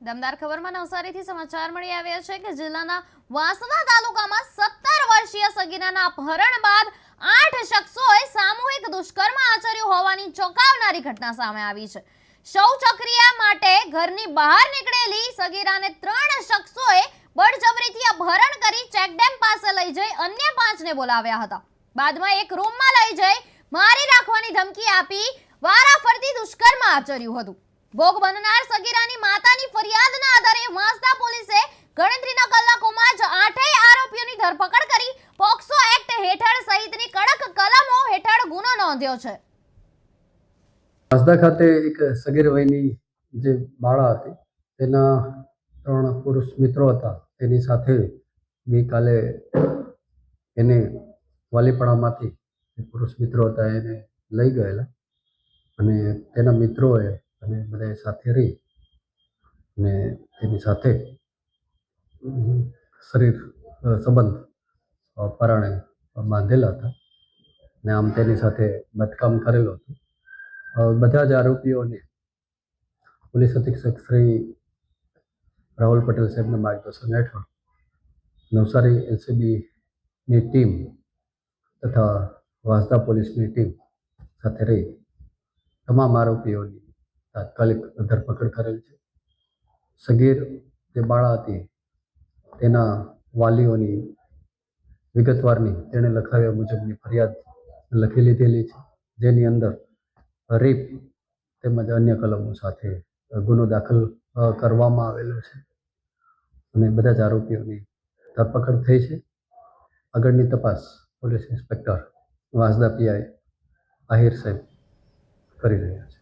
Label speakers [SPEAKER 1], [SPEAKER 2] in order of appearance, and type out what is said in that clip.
[SPEAKER 1] દમદાર ખબરમાં નવસારીથી સમાચાર મળી આવ્યા છે કે જિલ્લાના વાંસદા તાલુકામાં સત્તર વર્ષીય સગીરાના અપહરણ બાદ આઠ શખ્સોએ સામૂહિક દુષ્કર્મ આચર્યું હોવાની ચોંકાવનારી ઘટના સામે આવી છે. શૌચક્રિયા માટે ઘરની બહાર નીકળેલી સગીરાને ત્રણ શખ્સોએ બળજબરીથી અપહરણ કરી ચેકડેમ પાસે લઈ જઈ અન્ય પાંચને બોલાવ્યા હતા. બાદમાં એક રૂમમાં લઈ જઈ મારી રાખવાની ધમકી આપી વારાફરતી દુષ્કર્મ આચર્યું હતું. ભોગ બનનાર સગીરાની માતાની ફરિયાદના આધારે વાંસદા પોલીસે ગણતરીના કલાકોમાં જ આઠેય આરોપીઓની ધરપકડ કરી પોક્સો એક્ટ હેઠળ સહિતની કડક કલમો હેઠળ ગુનો નોંધ્યો છે.
[SPEAKER 2] વાંસદા ખાતે એક સગીર વયની જે બાળા હતી, તેના ત્રણ પુરુષ મિત્રો હતા. તેની સાથે ગઈકાલે એને વાલીપણામાંથી પુરુષ મિત્રો હતા એને લઈ ગયેલા અને તેના મિત્રોએ અને બધા સાથે રહી અને તેની સાથે શરીર સંબંધ પરાણે બાંધેલા હતા. ને આમ તેની સાથે બદકામ કરેલું હતું. બધા જ આરોપીઓને પોલીસ અધિક્ષક શ્રી રાહુલ પટેલ સાહેબના માર્ગદર્શન હેઠળ નવસારી એલસીબીની ટીમ તથા વાંસદા પોલીસની ટીમ સાથે રહી. તમામ આરોપીઓની તાત્કાલિક ધરપકડ કરેલ છે. સગીર જે બાળા હતી, તેના વાલીઓની વિગતવારની તેણે લખાવ્યા મુજબની ફરિયાદ લખી લીધેલી છે. જેની અંદર રેપ તેમજ અન્ય કલમો સાથે ગુનો દાખલ કરવામાં આવેલો છે. અને બધા જ આરોપીઓની ધરપકડ થઈ છે. આગળની તપાસ police inspector Vasda PI Ahir સાહેબ કરી રહ્યા છે.